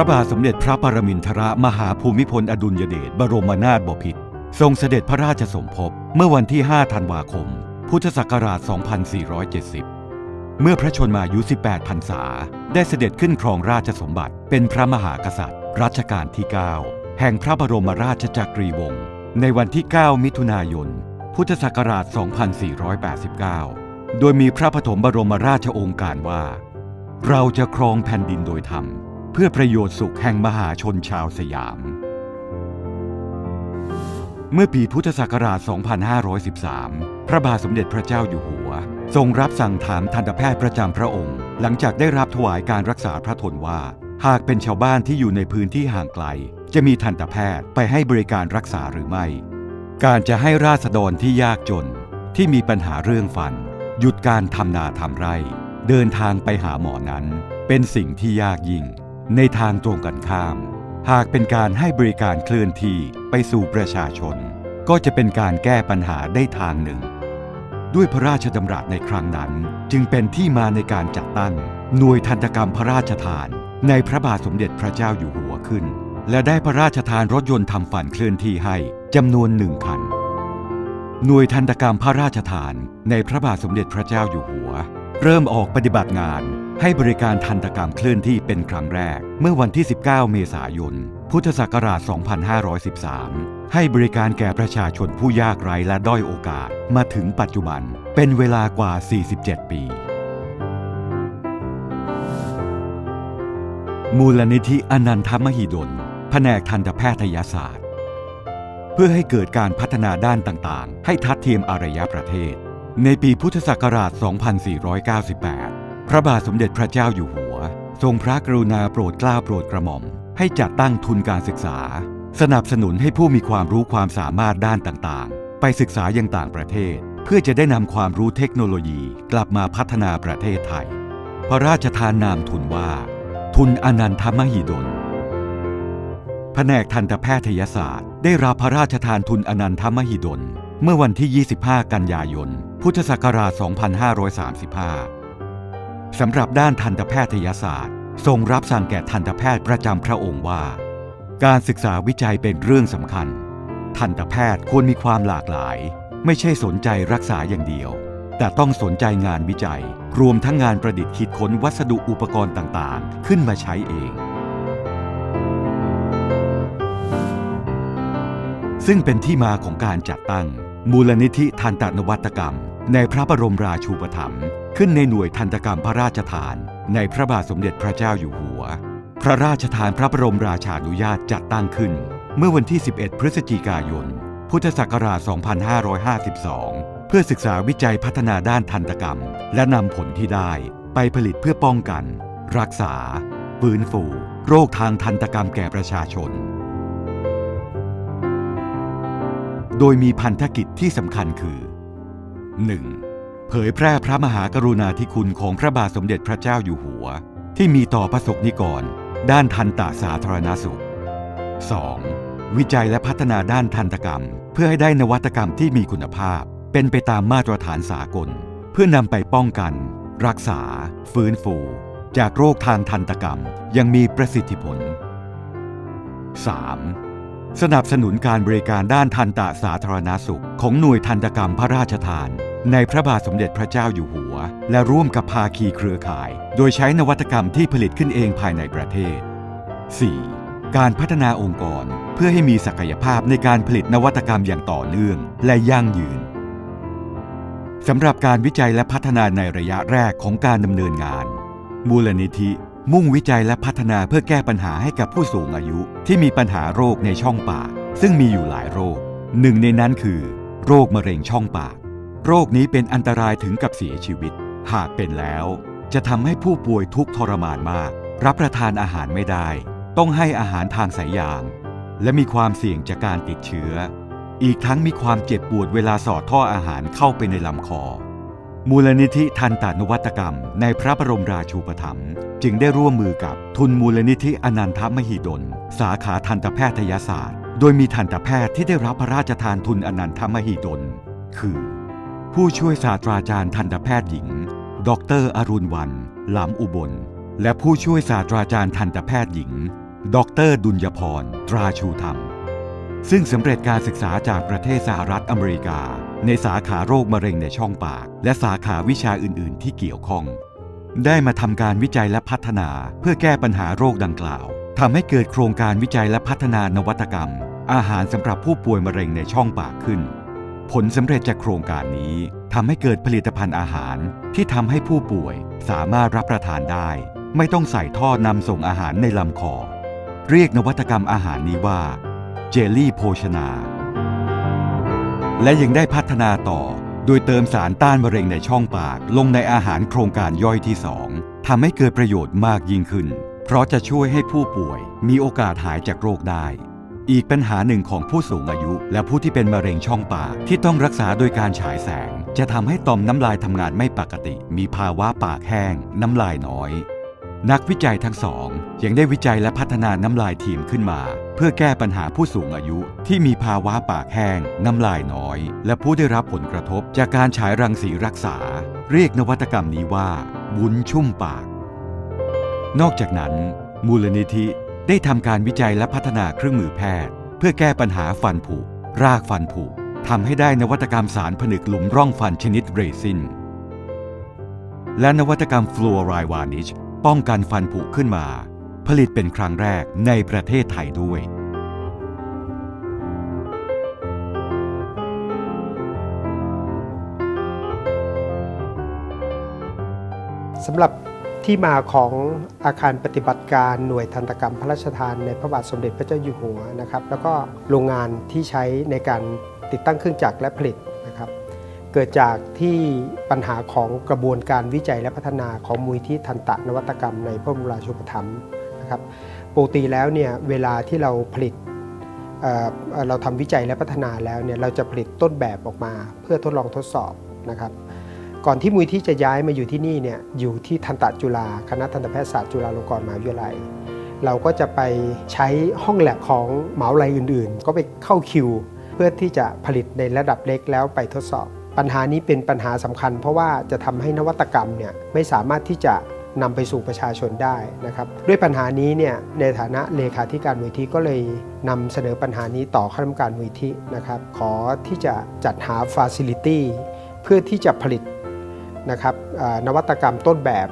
ระบาทสมเด็จพระปรมินทรมหาภูมิพลอดุลยเดชบรมนาถบพิตรทรงเสด็จพระราชสมภพเมื่อวันที่ 5 ธันวาคม พุทธศักราช 2470 เมื่อพระชนมายุ 18 พรรษา ได้เสด็จขึ้นครองราชสมบัติ เป็นพระมหากษัตริย์ รัชกาลที่ 9 แห่งพระบรมราชจักรีวงศ์ในวันที่ 9 มิถุนายน พุทธศักราช 2489 โดยมีพระปฐมบรมราชโองการว่า เราจะครองแผ่นดินโดยธรรม เพื่อประโยชน์สุขแห่งมหาชนชาวสยาม เมื่อปีพุทธศักราช 2513 พระบาทสมเด็จพระเจ้าอยู่หัว ทรงรับสั่งถามทันตแพทย์ประจำพระองค์ หลังจากได้รับถวายการรักษาพระทนว่า หากเป็นชาวบ้านที่อยู่ในพื้นที่ห่างไกล จะมีทันตแพทย์ไปให้บริการรักษาหรือไม่ การจะให้ราษฎรที่ยากจน ที่มีปัญหาเรื่องฟัน หยุดการทำนาทำไร่ เดินทางไปหาหมอนั้น เป็นสิ่งที่ยากยิ่ง ในทางตรงกันข้าม หากเป็นการให้บริการเคลื่อนที่ไปสู่ประชาชน ก็จะเป็นการแก้ปัญหาได้ทางหนึ่ง ด้วยพระราชดำรัสในครั้งนั้นจึงเป็นที่มาในการจัดตั้ง หน่วยทันตกรรมพระราชทาน ในพระบาทสมเด็จพระเจ้าอยู่หัวขึ้น และได้พระราชทานรถยนต์ทำฝันเคลื่อนที่ให้จำนวนหนึ่งคัน หน่วยทันตกรรมพระราชทานในพระบาทสมเด็จพระเจ้าอยู่หัว เริ่มออกปฏิบัติงาน ให้บริการทันตกรรมเคลื่อนที่เป็นครั้งแรก เมื่อวันที่ 19 เมษายน พุทธศักราช 2513 ให้บริการแก่ประชาชนผู้ยากไร้และด้อยโอกาสมาถึงปัจจุบัน เป็นเวลากว่า 47 ปี มูลนิธิอนันทมหิดล แผนกทันตแพทยศาสตร์ เพื่อให้เกิดการพัฒนาด้านต่างๆ ให้ทัดเทียมอารยประเทศ ในปีพุทธศักราช 2498 พระบาทสมเด็จพระเจ้าอยู่หัว ทรงพระกรุณาโปรดเกล้าโปรดกระหม่อม ให้จัดตั้งทุนการศึกษา สนับสนุนให้ผู้มีความรู้ความสามารถด้านต่างๆ ไปศึกษายังต่างประเทศ เพื่อจะได้นำความรู้เทคโนโลยีกลับมาพัฒนาประเทศไทย พระราชทานนามทุนว่า ทุนอนันทมหิดลแผนกทันตแพทยศาสตร์ ได้รับพระราชทานทุนอนันทมหิดล เมื่อวันที่ 25 กันยายน พุทธศักราช 2535 สำหรับด้านทันตแพทยศาสตร์ ทรงรับสั่งแก่ทันตแพทย์ประจำพระองค์ว่า การศึกษาวิจัยเป็นเรื่องสำคัญ ทันตแพทย์ควรมีความหลากหลาย ไม่ใช่สนใจรักษาอย่างเดียว แต่ต้องสนใจงานวิจัย รวมทั้งงานประดิษฐ์คิดค้นวัสดุอุปกรณ์ต่างๆ ขึ้นมาใช้เอง ซึ่งเป็นที่มาของการจัดตั้ง มูลนิธิทันตนวัตกรรม ในพระบรมราชูปถัมภ์ ขึ้นในหน่วยทันตกรรมพระราชทานในพระบาทสมเด็จพระเจ้าอยู่หัว พระราชทานพระบรมราชานุญาตจัดตั้งขึ้น เมื่อวันที่ 11 พฤศจิกายน พุทธศักราช 2552 เพื่อศึกษาวิจัยพัฒนาด้านทันตกรรม และนำผลที่ได้ไปผลิตเพื่อป้องกัน รักษาฟื้นฟูโรคทางทันตกรรมแก่ประชาชน โดยมีพันธกิจที่สำคัญคือ 1. เผยแพร่พระมหากรุณาธิคุณของพระบาทสมเด็จพระเจ้าอยู่หัว ที่มีต่อประสบนิกร ด้านทันตาสาธารณสุข 2. วิจัยและพัฒนาด้านทันตกรรม เพื่อให้ได้นวัตกรรมที่มีคุณภาพ เป็นไปตามมาตรฐานสากล เพื่อนำไปป้องกัน รักษา ฟื้นฟู จากโรคทางทันตกรรมยังมีประสิทธิผล 3. สนับสนุนการบริการด้านทันตาสาธารณสุข ของหน่วยทันตกรรมพระราชทาน ในพระบาทสมเด็จพระเจ้าอยู่หัว และร่วมกับภาคีเครือข่าย โดยใช้นวัตกรรมที่ผลิตขึ้นเองภายในประเทศ 4. การพัฒนาองค์กรเพื่อให้มีศักยภาพในการผลิตนวัตกรรมอย่างต่อเนื่อง และยั่งยืนสำหรับการวิจัยและพัฒนาในระยะแรกของการดำเนินงาน มูลนิธิ มุ่งวิจัยและพัฒนาเพื่อแก้ปัญหาให้กับผู้สูงอายุ ที่มีปัญหาโรคในช่องปาก ซึ่งมีอยู่หลายโรค หนึ่งในนั้นคือ โรคมะเร็งช่องปาก โรคนี้เป็นอันตรายถึงกับเสียชีวิต หากเป็นแล้ว จะทำให้ผู้ป่วยทุกทรมานมาก รับประทานอาหารไม่ได้ ต้องให้อาหารทางสายยาง และมีความเสี่ยงจากการติดเชื้อ อีกทั้งมีความเจ็บปวดเวลาสอดท่ออาหารเข้าไปในลำคอ มูลนิธิทันตนวัตกรรม ในพระบรมราชูปถัมภ์จึงได้ร่วมมือกับทุนมูลนิธิอนันทมหิดล สาขาทันตแพทยศาสตร์ โดยมีทันตแพทย์ที่ได้รับพระราชทานทุนอนันทมหิดล คือ ผู้ช่วยศาสตราจารย์ทันตแพทย์หญิง ดรอรุณวันหลำอุบล และผู้ช่วยศาสตราจารย์ทันตแพทย์หญิง ดรดุลยพร ตราชูธรรม ซึ่งสำเร็จการศึกษาจากประเทศสหรัฐอเมริกา ในสาขาโรคมะเร็งในช่องปาก และสาขาวิชาอื่น ๆ ที่เกี่ยวข้อง ได้มาทำการวิจัยและพัฒนาเพื่อแก้ปัญหาโรคดังกล่าวทำให้เกิดโครงการวิจัยและพัฒนานวัตกรรม อาหารสำหรับผู้ป่วยมะเร็งในช่องปากขึ้น ผลสำเร็จจากโครงการนี้ทำให้เกิดผลิตภัณฑ์อาหารที่ทำให้ผู้ป่วยสามารถรับประทานได้ ไม่ต้องใส่ท่อนำส่งอาหารในลำคอ เรียกนวัตกรรมอาหารนี้ว่าเจลลี่โภชนา และยังได้พัฒนาต่อ โดยเติมสารต้านมะเร็งในช่องปากลงในอาหารโครงการย่อยที่2ทำให้เกิดประโยชน์มากยิ่งขึ้น เพราะจะช่วยให้ผู้ป่วยมีโอกาสหายจากโรคได้ อีกปัญหาหนึ่งของผู้สูงอายุ และผู้ที่เป็นมะเร็งช่องปากที่ต้องรักษาโดยการฉายแสง จะทำให้ต่อมน้ำลายทำงานไม่ปกติ มีภาวะปากแห้ง น้ำลายน้อย นักวิจัยทั้งสอง ยังได้วิจัยและพัฒนาน้ำลายทีมขึ้นมา เพื่อแก้ปัญหาผู้สูงอายุ ที่มีภาวะปากแห้ง น้ำลายน้อย และผู้ได้รับผลกระทบ จากการฉายรังสีรักษา เรียกนวัตกรรมนี้ว่าวุ้นชุ่มปาก นอกจากนั้น มูลนิธิ ได้ทำการวิจัยและพัฒนาเครื่องมือแพทย์ เพื่อแก้ปัญหาฟันผุ รากฟันผุทำให้ได้นวัตกรรมสารผนึกหลุมร่องฟันชนิดเรซิน และนวัตกรรมฟลูออไรด์วานิช ป้องกันฟันผุขึ้นมา ผลิตเป็นครั้งแรกในประเทศไทยด้วย สำหรับ ที่มาของอาคารปฏิบัติการหน่วยทันตกรรมพระราชทานในพระบาทสมเด็จพระเจ้าอยู่หัวนะครับ แล้วก็โรงงานที่ใช้ในการติดตั้งเครื่องจักรและผลิตนะครับ เกิดจากที่ปัญหาของกระบวนการวิจัยและพัฒนาของมูลที่ทันตะนวัตกรรมในพระบรมราชูปถัมภ์นะครับปกติแล้วเนี่ยเวลาที่เราผลิตเเอ่อเราทำวิจัยและพัฒนาแล้วเนี่ยเราจะผลิตต้นแบบออกมา เพื่อทดลองทดสอบนะครับ ก่อนที่มูลที่จะย้ายมาอยู่ที่นี่เนี่ยอยู่ที่ทันตจุฬาคณะทันตแพทยศาสตร์จุฬาลงกรณ์มหาวิทยาลัย เราก็จะไปใช้ห้องแลบของหมาลัยอื่น ๆ ก็ไปเข้าคิว เพื่อที่จะผลิตในระดับเล็กแล้วไปทดสอบ ปัญหานี้เป็นปัญหาสำคัญ เพราะว่าจะทำให้นวัตกรรมเนี่ยไม่สามารถที่จะนำไปสู่ประชาชนได้นะครับด้วยปัญหานี้เนี่ยในฐานะเลขาธิการมูลที่ก็เลยนำเสนอปัญหานี้ต่อคณะกรรมการมูลที่นะครับขอที่จะจัดหาฟาซิลิตี้เพื่อที่จะผลิต นะครับนวัตกรรมต้นแบบ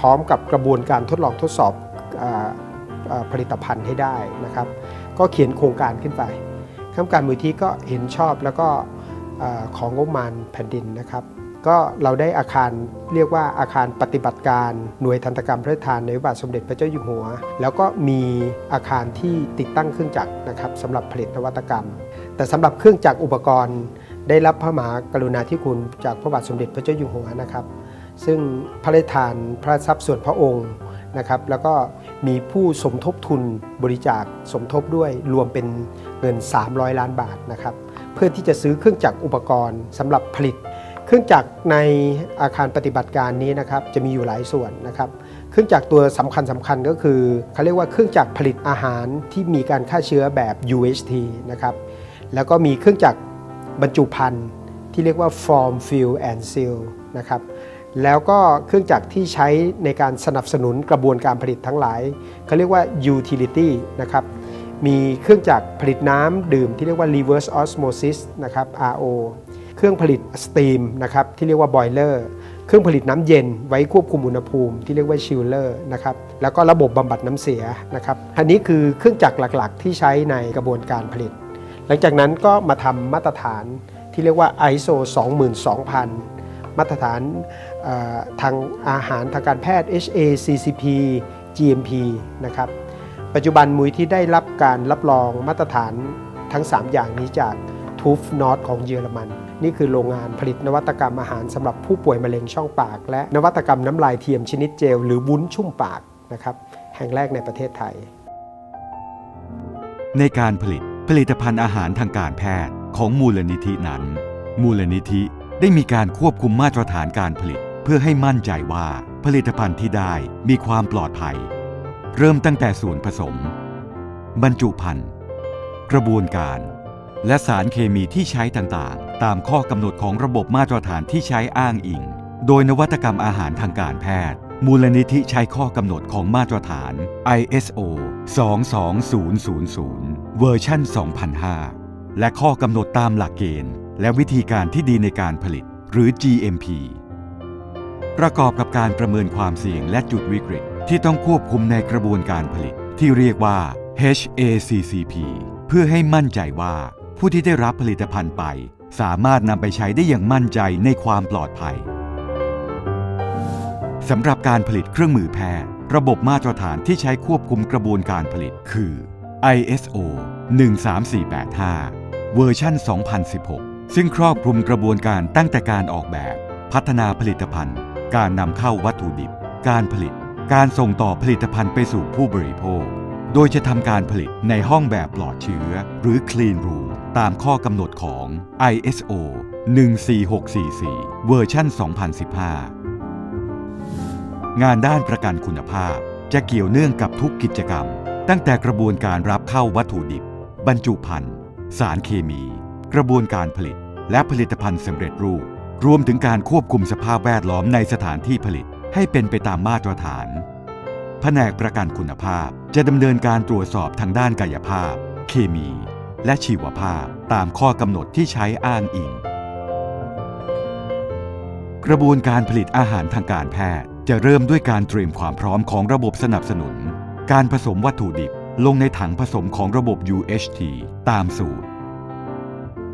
พร้อมกับกระบวนการทดลองทดสอบออผลิตภัณฑ์ให้ได้นะครับ ก็เขียนโครงการขึ้นไปข้ามการมูลที่ก็เห็นชอบแล้วก็ของงบประมาณแผ่นดินนะครับ ก็เราได้อาคารเรียกว่าอาคารปฏิบัติการหน่วยทันตกรรมพระราชทานในบาทสมเด็จพระเจ้าอยู่หัว แล้วก็มีอาคารที่ติดตั้งเครื่องจักรนะครับสำหรับผลิตนวัตกรรม แต่สำหรับเครื่องจักรอุปกรณ์ ได้รับพระมหากรุณาธิคุณจากพระบาทสมเด็จพระเจ้าอยู่หัวนะครับ ซึ่งพระราชทานพระทรัพย์ส่วนพระองค์นะครับ แล้วก็มีผู้สมทบทุนบริจาคสมทบด้วยรวมเป็นเงิน 300 ล้านบาทนะครับเพื่อที่จะซื้อเครื่องจักรอุปกรณ์สำหรับผลิต เครื่องจักรในอาคารปฏิบัติการนี้นะครับจะมีอยู่หลายส่วนนะครับ เครื่องจักรตัวสำคัญสำคัญก็คือเขาเรียกว่าเครื่องจักรผลิตอาหารที่มีการฆ่าเชื้อแบบ UHT นะครับแล้วก็มีเครื่องจักร บรรจุภัณฑ์ที่เรียกว่า form fill and seal นะครับแล้วก็เครื่องจักรที่ใช้ในการสนับสนุนกระบวนการผลิตทั้งหลายเขาเรียกว่า utility นะครับมีเครื่องจักรผลิตน้ำดื่มที่เรียกว่า reverse osmosis นะครับ RO เครื่องผลิตสตีมนะครับที่เรียกว่า boiler เครื่องผลิตน้ำเย็นไว้ควบคุมอุณหภูมิที่เรียกว่า chiller นะครับแล้วก็ระบบบำบัดน้ำเสียนะครับอันนี้คือเครื่องจักรหลักๆ ที่ใช้ในกระบวนการผลิต หลังจากนั้นก็มาทำมาตรฐานที่เรียกว่า ISO 22000 มาตรฐานทางอาหารทางการแพทย์ HACCP GMP นะครับ ปัจจุบันมุยที่ได้รับการรับรองมาตรฐานทั้ง 3 อย่างนี้จาก t u f n o t ของเยอรมัน นี่คือโรงงานผลิตนวัตกรรมอาหารสำหรับผู้ป่วยมะเร็งช่องปาก และนวัตกรรมน้ำลายเทียมชนิดเจล หรือวุ้นชุ่มปากนะครับแห่งแรกในประเทศไทย ในการผลิต ผลิตภัณฑ์อาหารทางการแพทย์ของมูลนิธินั้น มูลนิธิได้มีการควบคุมมาตรฐานการผลิต เพื่อให้มั่นใจว่าผลิตภัณฑ์ที่ได้มีความปลอดภัย เริ่มตั้งแต่ส่วนผสม บรรจุภัณฑ์กระบวนการ และสารเคมีที่ใช้ต่างๆ ตามข้อกำหนดของระบบมาตรฐานที่ใช้อ้างอิง โดยนวัตกรรมอาหารทางการแพทย์ มูลนิธิใช้ข้อกำหนดของมาตรฐาน ISO 22000 เวอร์ชัน2005 และข้อกำหนดตามหลักเกณฑ์ และวิธีการที่ดีในการผลิต หรือ GMP ประกอบกับการประเมินความเสี่ยงและจุดวิกฤต ที่ต้องควบคุมในกระบวนการผลิต ที่เรียกว่า HACCP เพื่อให้มั่นใจว่า ผู้ที่ได้รับผลิตภัณฑ์ไป สามารถนำไปใช้ได้อย่างมั่นใจในความปลอดภัยสำหรับการผลิตเครื่องมือแพทย์ ระบบมาตรฐานที่ใช้ควบคุมกระบวนการผลิต คือ ISO 13485 เวอร์ชัน2016 ซึ่งครอบคลุมกระบวนการตั้งแต่การออกแบบ พัฒนาผลิตภัณฑ์ การนำเข้าวัตถุดิบ การผลิต การส่งต่อผลิตภัณฑ์ไปสู่ผู้บริโภค โดยจะทำการผลิตในห้องแบบปลอดเชื้อ หรือ Clean Room ตามข้อกำหนดของ ISO 14644 เวอร์ชัน2015 งานด้านประกันคุณภาพจะเกี่ยวเนื่องกับทุกกิจกรรม ตั้งแต่กระบวนการรับเข้าวัตถุดิบ บรรจุภัณฑ์ สารเคมี กระบวนการผลิต และผลิตภัณฑ์สำเร็จรูป รวมถึงการควบคุมสภาพแวดล้อมในสถานที่ผลิตให้เป็นไปตามมาตรฐาน แผนกประกันคุณภาพจะดำเนินการตรวจสอบทางด้านกายภาพ เคมี และชีวภาพตามข้อกำหนดที่ใช้อ้างอิง กระบวนการผลิตอาหารทางการแพทย์จะเริ่มด้วยการเตรียมความพร้อมของระบบสนับสนุน การผสมวัตถุดิบลงในถังผสมของระบบ UHT ตามสูตร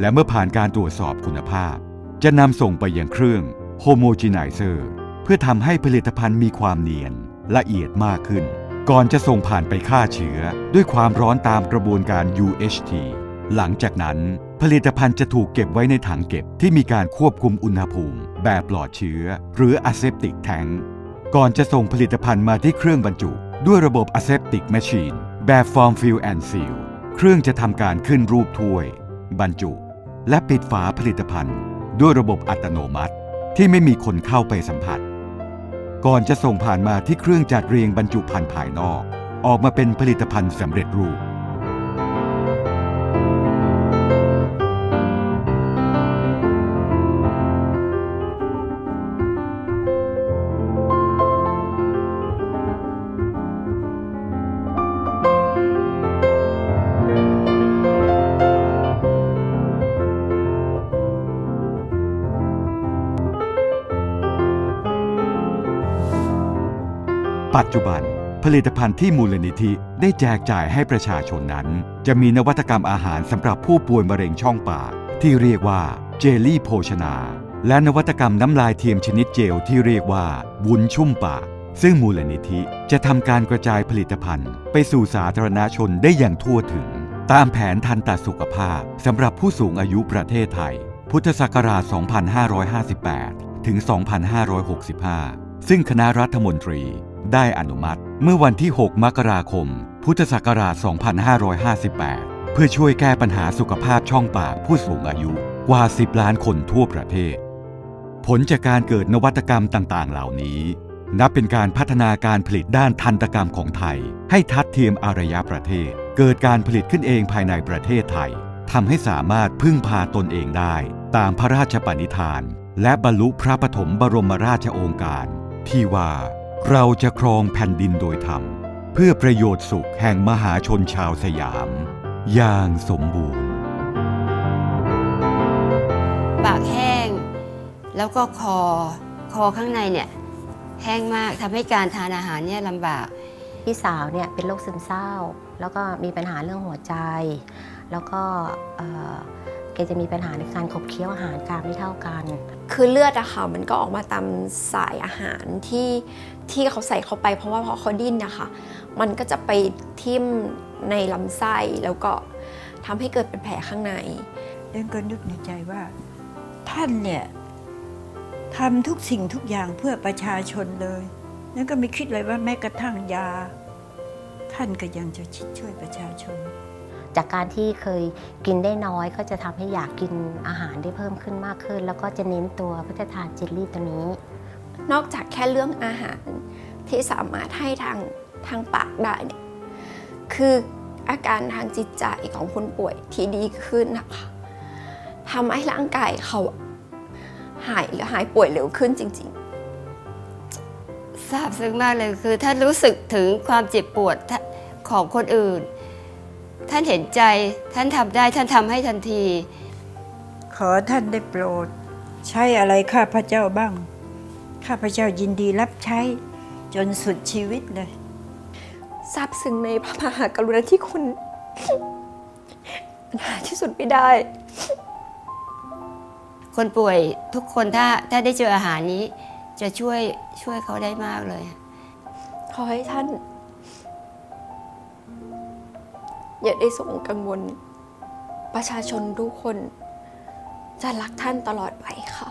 และเมื่อผ่านการตรวจสอบคุณภาพ จะนำส่งไปยังเครื่อง Homogenizer เพื่อทำให้ผลิตภัณฑ์มีความเนียนละเอียดมากขึ้น ก่อนจะส่งผ่านไปฆ่าเชื้อ ด้วยความร้อนตามกระบวนการ UHT หลังจากนั้น ผลิตภัณฑ์จะถูกเก็บไว้ในถังเก็บที่มีการควบคุมอุณหภูมิ แบบปลอดเชื้อ หรือ Aseptic Tank ก่อนจะส่งผลิตภัณฑ์มาที่เครื่องบรรจุ ด้วยระบบ Aseptic Machine แบบ Form Fill and Seal เครื่องจะทำการขึ้นรูปถ้วย บรรจุ และปิดฝาผลิตภัณฑ์ ด้วยระบบอัตโนมัติที่ไม่มีคนเข้าไปสัมผัส ก่อนจะส่งผ่านมาที่เครื่องจัดเรียงบรรจุภัณฑ์ภายนอก ออกมาเป็นผลิตภัณฑ์สำเร็จรูป ปัจจุบัน ผลิตภัณฑ์ที่มูลนิธิได้แจกจ่ายให้ประชาชนนั้น จะมีนวัตกรรมอาหารสำหรับผู้ป่วยมะเร็งช่องปาก ที่เรียกว่าเจลลี่โภชนา และนวัตกรรมน้ำลายเทียมชนิดเจลที่เรียกว่าวุ้นชุ่มปาก ซึ่งมูลนิธิจะทำการกระจายผลิตภัณฑ์ ไปสู่สาธารณชนได้อย่างทั่วถึง ตามแผนทันตสุขภาพสำหรับผู้สูงอายุประเทศไทย พุทธศักราช 2558 ถึง 2565 ซึ่งคณะรัฐมนตรี ได้อนุมัติ เมื่อวันที่ 6 มกราคม พุทธศักราช 2558 เพื่อช่วยแก้ปัญหาสุขภาพช่องปากผู้สูงอายุกว่า 10 ล้านคนทั่วประเทศ ผลจากการเกิดนวัตกรรมต่าง ๆ เหล่านี้ นับเป็นการพัฒนาการผลิตด้านทันตกรรมของไทย ให้ทัดเทียมอารยประเทศ เกิดการผลิตขึ้นเองภายในประเทศไทยทำให้สามารถพึ่งพาตนเองได้ ตามพระราชปณิธาน และบรรลุพระปฐมบรมราชโองการ ที่ว่า เราจะครองแผ่นดินโดยธรรม เพื่อประโยชน์สุขแห่งมหาชนชาวสยาม อย่างสมบูรณ์ ปากแห้ง แล้วก็คอ คอข้างในเนี่ยแห้งมากทำให้การทานอาหารเนี่ยลำบาก พี่สาวเนี่ยเป็นโรคซึมเศร้า แล้วก็มีปัญหาเรื่องหัวใจ แล้วก็เอ่อ แกจะมีปัญหาในการขบเคี้ยวอาหารการไม่เท่ากัน คือเลือดอะค่ะมันก็ออกมาตามสายอาหารที่ที่เขาใส่เข้าไป เพราะว่าพอเขาดิ้นนะคะ มันก็จะไปทิ่มในลำไส้แล้วก็ทำให้เกิดเป็นแผลข้างในเดินก็นึกในใจว่า ท่านเนี่ยทำทุกสิ่งทุกอย่างเพื่อประชาชนเลยนั่นก็ไม่คิดเลยว่าแม้กระทั่งยา ท่านก็ยังจะคิดช่วยประชาชน จากการที่เคยกินได้น้อยก็จะทำให้อยากกินอาหารได้เพิ่มขึ้นมากขึ้น แล้วก็จะเน้นตัวพัฒทานเจลลี่ตัวนี้ นอกจากแค่เรื่องอาหารที่สามารถให้ทางทางปากได้เนี่ยคืออาการทางจิตใจของคนป่วยที่ดีขึ้นนะคะทำให้ร่างกายเขาหายหายป่วยเร็วขึ้นจริงๆซาบซึ้งมากเลยคือท่านรู้สึกถึงความเจ็บปวดท่าของคนอื่น ท่านเห็นใจ ท่านทำได้ ท่านทำให้ทันที ขอท่านได้โปรด ใช้อะไรข้าพระเจ้าบ้าง ข้าพระเจ้ายินดีรับใช้ จนสุดชีวิตเลยซาบซึ้งในพระมหากรุณาธิคุณมันหาที่สุดไม่ได้ คนป่วยทุกคนถ้าถ้าได้เจออาหารนี้ จะช่วยช่วยเขาได้มากเลย ขอให้ท่าน อย่าได้ส่งกังวล ประชาชนทุกคนจะรักท่านตลอดไปค่ะ